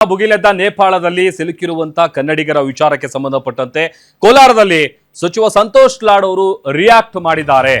ಭುಗಿಲೆದ್ದ ನೇಪಾಳದಲ್ಲಿ ಸಿಲುಕಿರುವಂತ ಕನ್ನಡಿಗರ ವಿಚಾರಕ್ಕೆ ಸಂಬಂಧಪಟ್ಟಂತೆ ಕೋಲಾರದಲ್ಲಿ ಸಚಿವ ಸಂತೋಷ್ ಲಾಡ್ ಅವರು ರಿಯಾಕ್ಟ್ ಮಾಡಿದ್ದಾರೆ.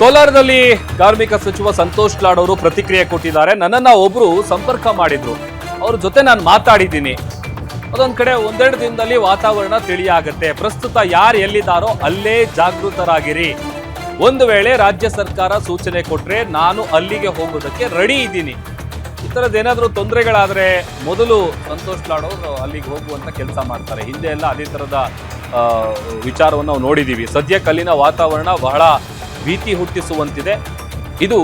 ಕೋಲಾರದಲ್ಲಿ ಕಾರ್ಮಿಕ ಸಚಿವ ಸಂತೋಷ್ ಲಾಡ್ ಅವರು ಪ್ರತಿಕ್ರಿಯೆ ಕೊಟ್ಟಿದ್ದಾರೆ. ನನ್ನನ್ನ ಒಬ್ರು ಸಂಪರ್ಕ ಮಾಡಿದ್ರು. ಅವ್ರ ಜೊತೆ ನಾನು ಮಾತಾಡಿದ್ದೀನಿ. ಅದೊಂದ್ ಕಡೆ ಒಂದೆರಡು ದಿನದಲ್ಲಿ ವಾತಾವರಣ ತಿಳಿಯಾಗತ್ತೆ. ಪ್ರಸ್ತುತ ಯಾರು ಎಲ್ಲಿದ್ದಾರೋ ಅಲ್ಲೇ ಜಾಗೃತರಾಗಿರಿ. ಒಂದು ವೇಳೆ ರಾಜ್ಯ ಸರ್ಕಾರ ಸೂಚನೆ ಕೊಟ್ರೆ ನಾನು ಅಲ್ಲಿಗೆ ಹೋಗೋದಕ್ಕೆ ರೆಡಿ ಇದ್ದೀನಿ. ಈ ಥರದ್ದು ಏನಾದರೂ ತೊಂದರೆಗಳಾದರೆ ಮೊದಲು ಸಂತೋಷ್ ಲಾಡ್ ಅವರು ಅಲ್ಲಿಗೆ ಹೋಗುವಂಥ ಕೆಲಸ ಮಾಡ್ತಾರೆ. ಹಿಂದೆ ಎಲ್ಲ ಅದೇ ಥರದ ವಿಚಾರವನ್ನು ನಾವು ನೋಡಿದ್ದೀವಿ ಸದ್ಯಕ್ಕೆ ಅಲ್ಲಿನ ವಾತಾವರಣ ಬಹಳ ಭೀತಿ ಹುಟ್ಟಿಸುವಂತಿದೆ. ಇದು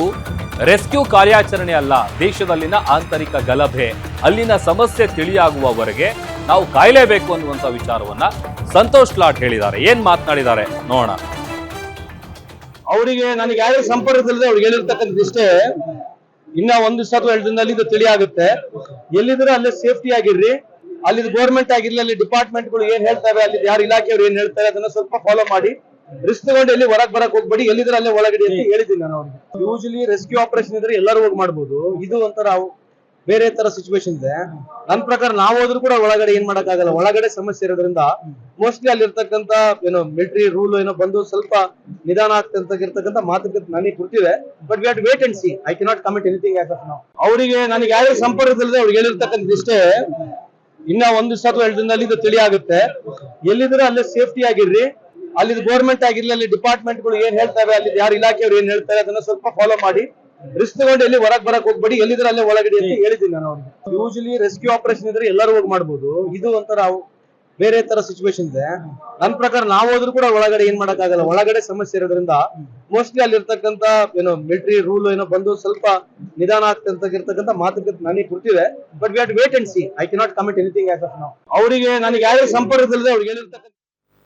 ರೆಸ್ಕ್ಯೂ ಕಾರ್ಯಾಚರಣೆ ಅಲ್ಲ, ದೇಶದಲ್ಲಿನ ಆಂತರಿಕ ಗಲಭೆ. ಅಲ್ಲಿನ ಸಮಸ್ಯೆ ತಿಳಿಯಾಗುವವರೆಗೆ ನಾವು ಕಾಯಲೇಬೇಕು ಅನ್ನುವಂಥ ವಿಚಾರವನ್ನ ಸಂತೋಷ್ ಲಾಟ್ ಹೇಳಿದ್ದಾರೆ. ಏನ್ ಮಾತನಾಡಿದ್ದಾರೆ? ನೋಡೋಣ. ಅವರಿಗೆ ನನಗೆ ಯಾರು ಸಂಪರ್ಕದಲ್ಲದೆ ಅವ್ರಿಗೆ ಹೇಳಿರ್ತಕ್ಕಂಥ ಇಷ್ಟೇ. ಇನ್ನ ಒಂದು ದಿವಸ ಅಥವಾ ಎರಡು ದಿನದಲ್ಲಿ ಇದು ತಿಳಿಯಾಗುತ್ತೆ. ಎಲ್ಲಿದ್ರೆ ಅಲ್ಲೇ ಸೇಫ್ಟಿ ಆಗಿರ್ರಿ. ಅಲ್ಲಿ ಗೌರ್ಮೆಂಟ್ ಆಗಿರ್ಲಿ, ಅಲ್ಲಿ ಡಿಪಾರ್ಟ್ಮೆಂಟ್ಗಳು ಏನ್ ಹೇಳ್ತಾರೆ ಅಲ್ಲಿ ಯಾರು ಇಲಾಖೆಯವ್ರು ಏನ್ ಹೇಳ್ತಾರೆ, ಅದನ್ನ ಸ್ವಲ್ಪ ಫಾಲೋ ಮಾಡಿ. ರಿಸ್ಕ್ ತಗೊಂಡು ಎಲ್ಲಿ ಹೊರಗ್ ಬರಕ್ ಹೋಗ್ಬೇಡಿ ಎಲ್ಲಿದ್ರೆ ಅಲ್ಲೇ ಒಳಗಡೆ ಅಂತ ಹೇಳಿದ್ದೀನಿ ನಾನು ಅವ್ರಿಗೆ. ಯೂಶಲಿ ರೆಸ್ಕ್ಯೂ ಆಪರೇಷನ್ ಇದ್ರೆ ಎಲ್ಲರೂ ಹೋಗಿ ಮಾಡ್ಬೋದು. ಇದು ಒಂಥರ ಬೇರೆ ತರ ಸಿಚುವೇಶನ್ ಇದೆ. ನನ್ನ ಪ್ರಕಾರ ನಾವು ಹೋದ್ರು ಕೂಡ ಒಳಗಡೆ ಏನ್ ಆಗಲ್ಲ ಒಳಗಡೆ ಸಮಸ್ಯೆ ಇರೋದ್ರಿಂದ ಮೋಸ್ಟ್ಲಿ ಅಲ್ಲಿರ್ತಕ್ಕಂತ ಏನೋ ಮಿಲಿಟರಿ ರೂಲ್ ಏನೋ ಬಂದು ಸ್ವಲ್ಪ ನಿಧಾನ ಆಗ್ತಂತ ಮಾತುಕತೆ ನನಗೆ ಗೊತ್ತಿದೆ but we wait and see I cannot comment anything as of ನಾವು ಅವರಿಗೆ ನನಗೆ ಯಾರು ಸಂಪರ್ಕದಲ್ಲದೆ ಅವ್ರಿಗೆ ಹೇಳಿರ್ತಕ್ಕಂಥ ಇಷ್ಟೇ. ಇನ್ನ ಒಂದು ದಿವಸ ಅಥವಾ ಎರಡು ದಿನದಲ್ಲಿ ಇದು ತಿಳಿಯಾಗುತ್ತೆ. ಎಲ್ಲಿದ್ರೆ ಅಲ್ಲೇ ಸೇಫ್ಟಿ ಆಗಿರ್ರಿ. ಅಲ್ಲಿ ಗೌರ್ಮೆಂಟ್ ಆಗಿರ್ಲಿ ಅಲ್ಲಿ ಡಿಪಾರ್ಟ್ಮೆಂಟ್ಗಳು ಏನ್ ಹೇಳ್ತಾರೆ ಅಲ್ಲಿ ಯಾರು ಇಲಾಖೆಯವರು ಏನ್ ಹೇಳ್ತಾರೆ ಅದನ್ನ ಸ್ವಲ್ಪ ಫಾಲೋ ಮಾಡಿ. ರಿಸ್ಕ್ ತಗೊಂಡು ಎಲ್ಲಿ ಹೊರಗ್ ಬರಕ್ ಹೋಗ್ಬೇಡಿ, ಎಲ್ಲಿದ್ರೆ ಅಲ್ಲೇ ಒಳಗಡೆ ಅಂತ ಹೇಳಿದ್ದೀನಿ ನಾನು ಅವ್ರಿಗೆ. ಯೂಶಲಿ ರೆಸ್ಕ್ಯೂ ಆಪರೇಷನ್ ಇದ್ರೆ ಎಲ್ಲರೂ ಹೋಗಿ ಮಾಡ್ಬೋದು. ಇದು ಒಂಥರ ಬೇರೆ ತರ ಸಿಚುವೇಶನ್ ಇದೆ. ನನ್ನ ಪ್ರಕಾರ ನಾವು ಹೋದ್ರು ಕೂಡ ಒಳಗಡೆ ಏನ್ ಆಗಲ್ಲ ಒಳಗಡೆ ಸಮಸ್ಯೆ ಇರೋದ್ರಿಂದ ಮೋಸ್ಟ್ಲಿ ಅಲ್ಲಿರ್ತಕ್ಕಂತ ಏನೋ ಮಿಲಿಟರಿ ರೂಲ್ ಏನೋ ಬಂದು ಸ್ವಲ್ಪ ನಿಧಾನ ಆಗ್ತಂತ ಮಾತುಕತೆ ನನಗೆ ಗೊತ್ತಿದೆ but we wait and see I cannot commit anything as of ನಾವು ಅವರಿಗೆ ನನಗೆ ಯಾರು ಸಂಪರ್ಕದಲ್ಲಿದೆ ಅವ್ರಿಗೆ ಹೇಳಿರ್ತಕ್ಕಂಥ